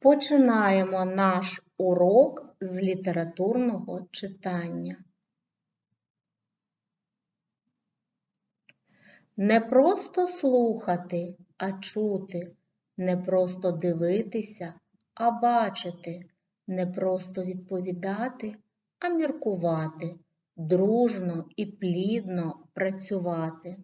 Починаємо наш урок з літературного читання. Не просто слухати, а чути, не просто дивитися, а бачити, не просто відповідати, а міркувати, дружно і плідно працювати.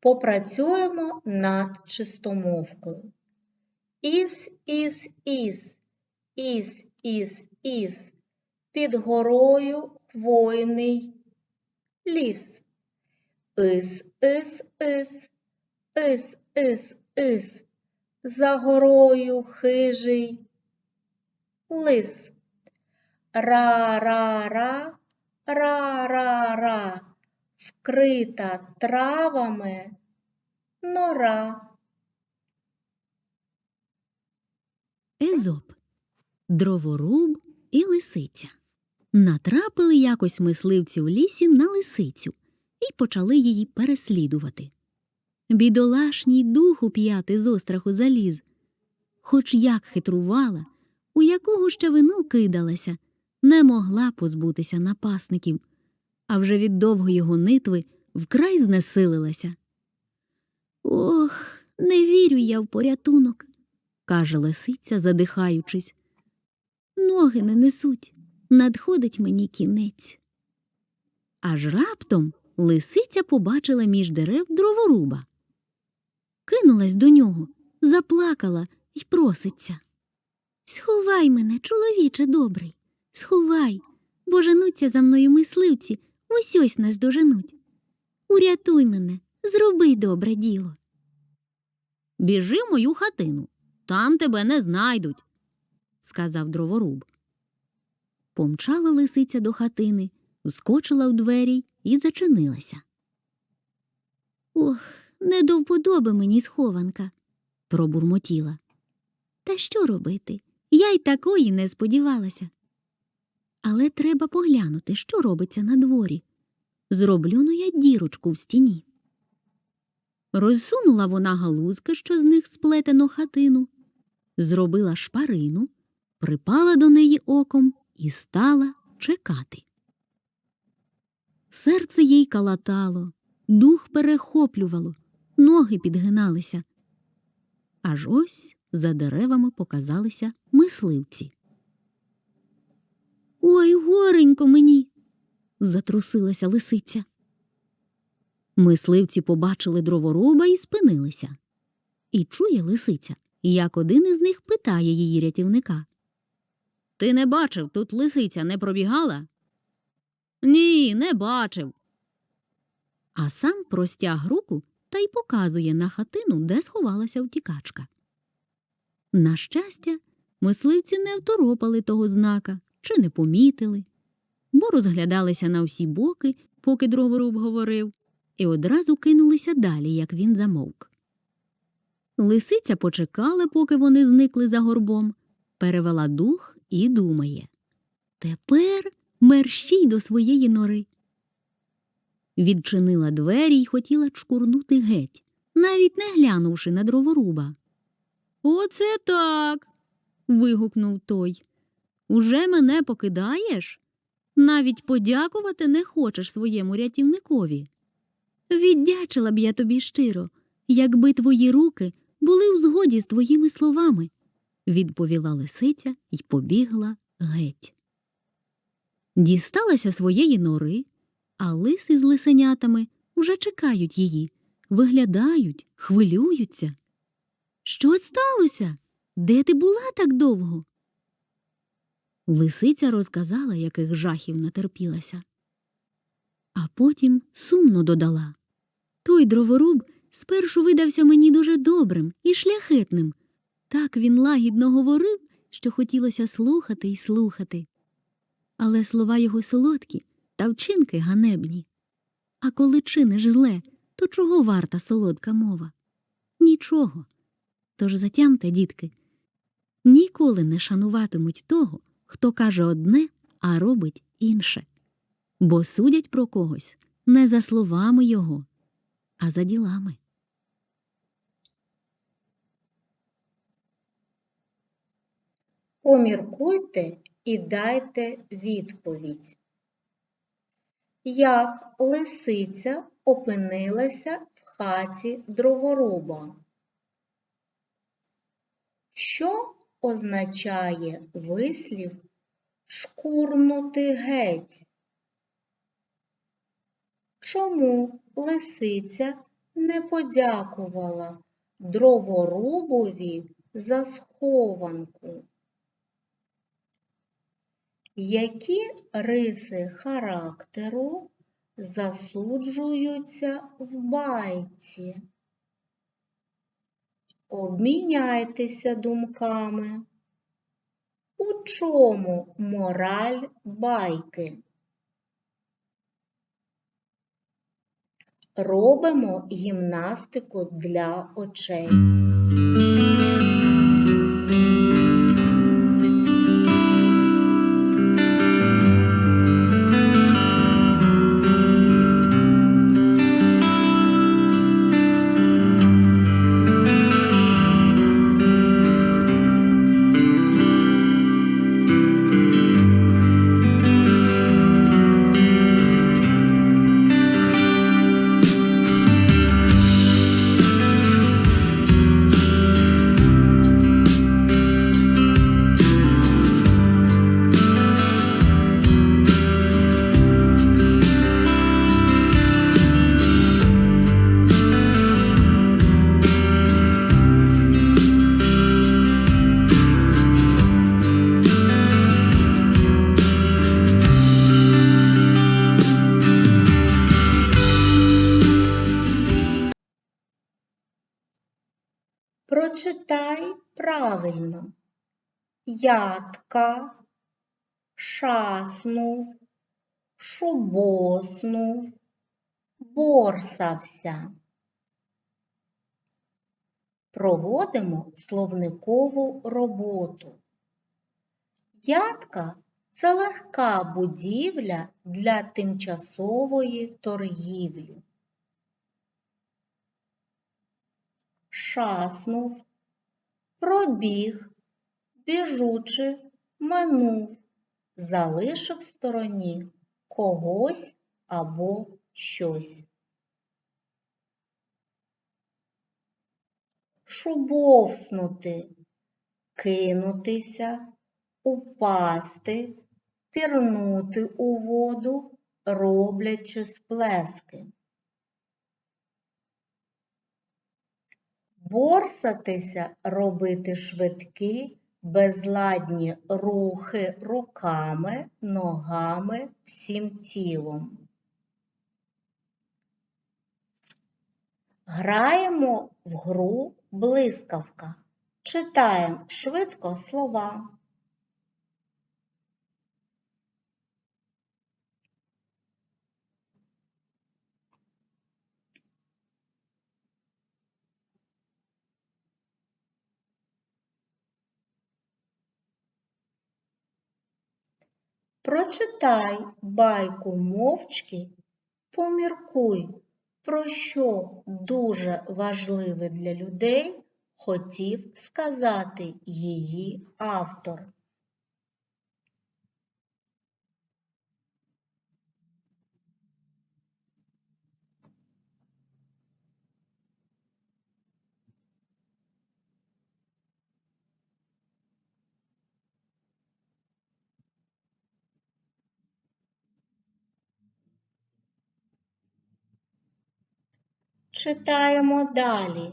Попрацюємо над чистомовкою. Іс, іс, іс, іс, іс, іс, під горою хвойний ліс. Ис, ис, ис, ис, ис, ис, за горою хижий лис. Ра-ра-ра, ра-ра-ра, вкрита травами нора. Езоп, дроворуб і лисиця. Натрапили якось мисливці в лісі на лисицю і почали її переслідувати. Бідолашній духу п'яти з остраху заліз. Хоч як хитрувала, у якого ще вину кидалася, не могла позбутися напасників, а вже від довгої гонитви вкрай знесилилася. Ох, не вірю я в порятунок, каже лисиця, задихаючись. Ноги не несуть, надходить мені кінець. Аж раптом лисиця побачила між дерев дроворуба. Кинулась до нього, заплакала й проситься. Сховай мене, чоловіче добрий, сховай, бо женуться за мною мисливці, ось ось нас доженуть. Урятуй мене, зроби добре діло. Біжи в мою хатину, там тебе не знайдуть, сказав дроворуб. Помчала лисиця до хатини, вскочила в двері і зачинилася. Ох, не до вподоби мені схованка, пробурмотіла. Та що робити? Я й такої не сподівалася. Але треба поглянути, що робиться на дворі. Зроблю ну я дірочку в стіні. Розсунула вона галузки, що з них сплетено хатину, зробила шпарину, припала до неї оком і стала чекати. Серце їй калатало, дух перехоплювало, ноги підгиналися. Аж ось за деревами показалися мисливці. Ой, горенько мені. затрусилася лисиця. Мисливці побачили дроворуба і спинилися. І чує лисиця, як один із них питає її рятівника. Ти не бачив, тут лисиця не пробігала? Ні, не бачив. А сам простяг руку та й показує на хатину, де сховалася втікачка. На щастя, мисливці не второпали того знака чи не помітили, бо розглядалися на всі боки, поки дроворуб говорив, і одразу кинулися далі, як він замовк. Лисиця почекала, поки вони зникли за горбом, перевела дух і думає Тепер мерщій до своєї нори. Відчинила двері й хотіла чкурнути геть, навіть не глянувши на дроворуба. Оце так. вигукнув той. Уже мене покидаєш? Навіть подякувати не хочеш своєму рятівникові. Віддячила б я тобі щиро, якби твої руки були в згоді з твоїми словами, відповіла лисиця й побігла геть. Дісталася своєї нори, а лиси з лисенятами уже чекають її, виглядають, хвилюються. Що сталося? Де ти була так довго? Лисиця розказала, яких жахів натерпілася. А потім сумно додала Той дроворуб спершу видався мені дуже добрим і шляхетним. Так він лагідно говорив, що хотілося слухати й слухати. Але слова його солодкі та вчинки ганебні. А коли чиниш зле, то чого варта солодка мова? Нічого. Тож затямте, дітки, ніколи не шануватимуть того, хто каже одне, а робить інше, бо судять про когось не за словами його, а за ділами. Поміркуйте і дайте відповідь. Як лисиця опинилася в хаті дроворуба? Що означає вислів шкурнути геть? Чому лисиця не подякувала дроворубові за схованку? Які риси характеру засуджуються в байці? Обміняйтеся думками. У чому мораль байки? Робимо гімнастику для очей. Прочитай правильно. Ядка, шаснув, шубоснув, борсався. Проводимо словникову роботу. Ядка – це легка будівля для тимчасової торгівлі. Шаснув, пробіг, біжучи, минув, залишив в стороні когось або щось. Шубовснути, кинутися, упасти, пірнути у воду, роблячи сплески. Борсатися робити швидкі, безладні рухи руками, ногами, всім тілом. Граємо в гру блискавка. Читаємо швидко слова. Прочитай байку мовчки, поміркуй, про що дуже важливе для людей хотів сказати її автор. Читаємо далі,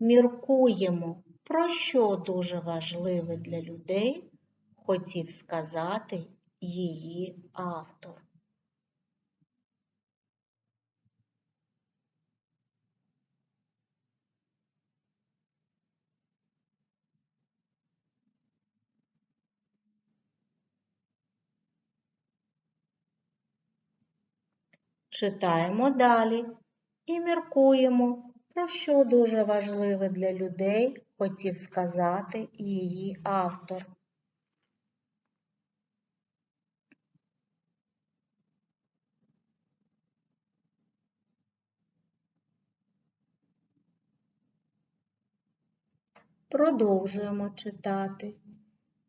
міркуємо, про що дуже важливе для людей хотів сказати її автор. Читаємо далі і міркуємо, про що дуже важливе для людей хотів сказати її автор. Продовжуємо читати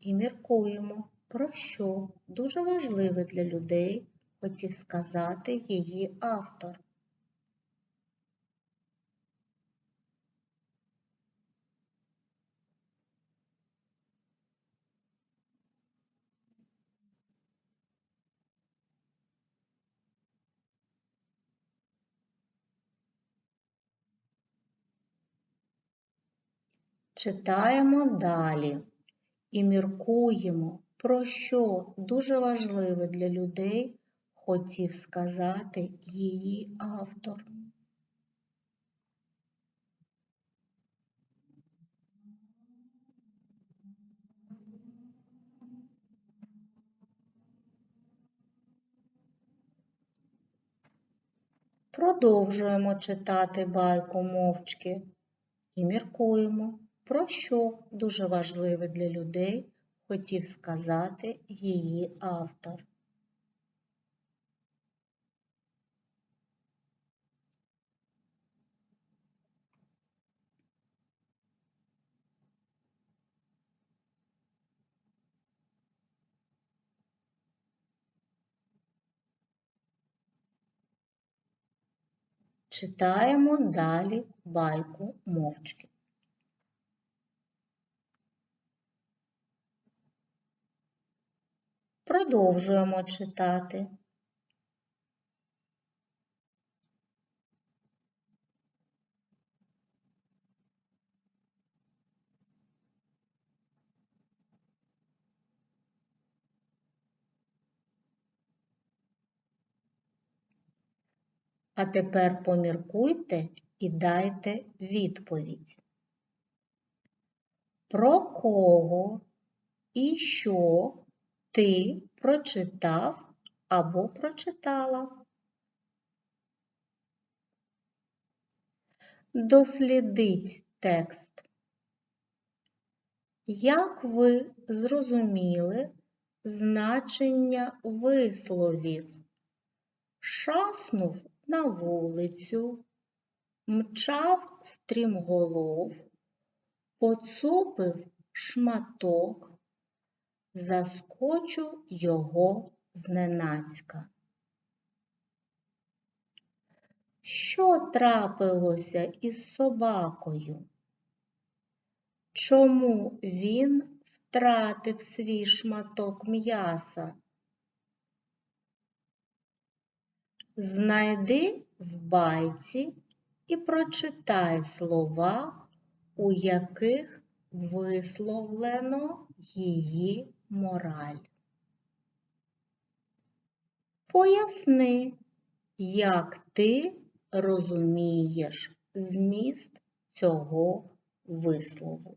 і міркуємо, про що дуже важливе для людей хотів сказати її автор. Читаємо далі і міркуємо, про що дуже важливе для людей хотів сказати її автор. Продовжуємо читати байку мовчки і міркуємо, про що дуже важливе для людей хотів сказати її автор. Читаємо далі байку мовчки. Продовжуємо читати. А тепер поміркуйте і дайте відповідь. Про кого і що ти прочитав або прочитала? Дослідіть текст. Як ви зрозуміли значення висловів? Шаснув на вулицю, мчав стрімголов, поцупив шматок, заскочу його зненацька. Що трапилося із собакою? Чому він втратив свій шматок м'яса? Знайди в байці і прочитай слова, у яких висловлено її мораль. Поясни, як ти розумієш зміст цього вислову.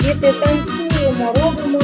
Діти танцюємо, робимо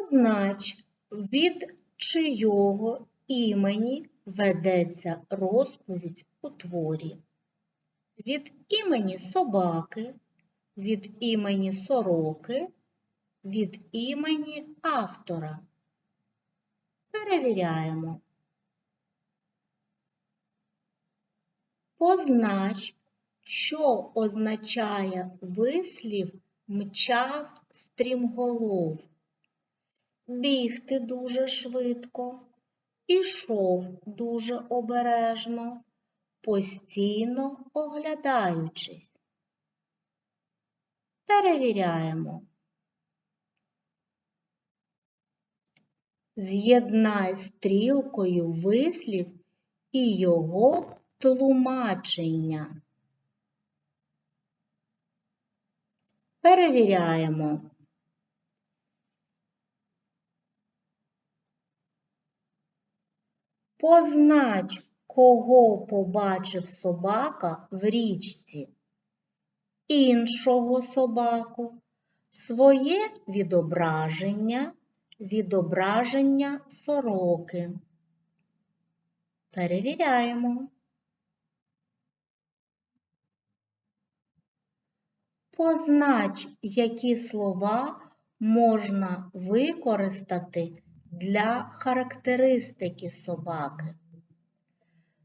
Познач, від чийого імені ведеться розповідь у творі. Від імені собаки, від імені сороки, від імені автора. Перевіряємо. Познач, що означає вислів мчав стрімголов. Бігти дуже швидко, ішов дуже обережно, постійно оглядаючись. Перевіряємо. З'єднай стрілкою вислів і його тлумачення. Перевіряємо. Познач, кого побачив собака в річці, іншого собаку, своє відображення, відображення сороки. Перевіряємо. Познач, які слова можна використати для характеристики собаки.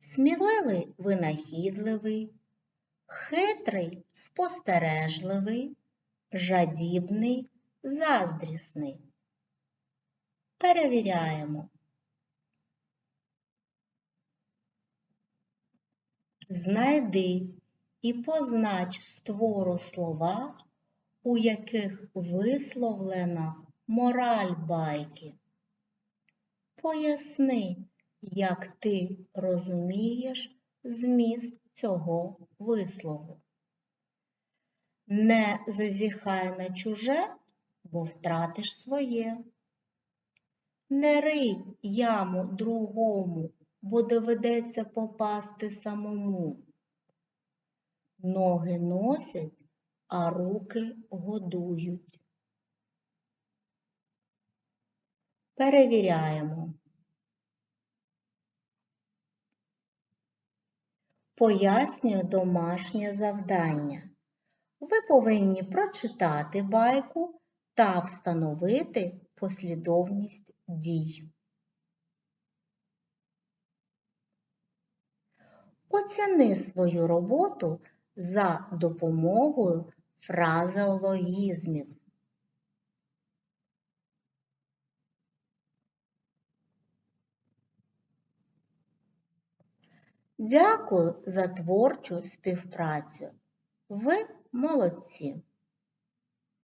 Сміливий винахідливий, хитрий спостережливий, жадібний заздрісний. Перевіряємо. Знайди і познач з твору слова, у яких висловлена мораль байки. Поясни, як ти розумієш зміст цього вислову. Не зазіхай на чуже, бо втратиш своє. Не рий яму другому, бо доведеться попасти самому. Ноги носять, а руки годують. Перевіряємо. Пояснюю домашнє завдання. Ви повинні прочитати байку та встановити послідовність дій. Оціни свою роботу за допомогою фразеологізмів. Дякую за творчу співпрацю. Ви молодці!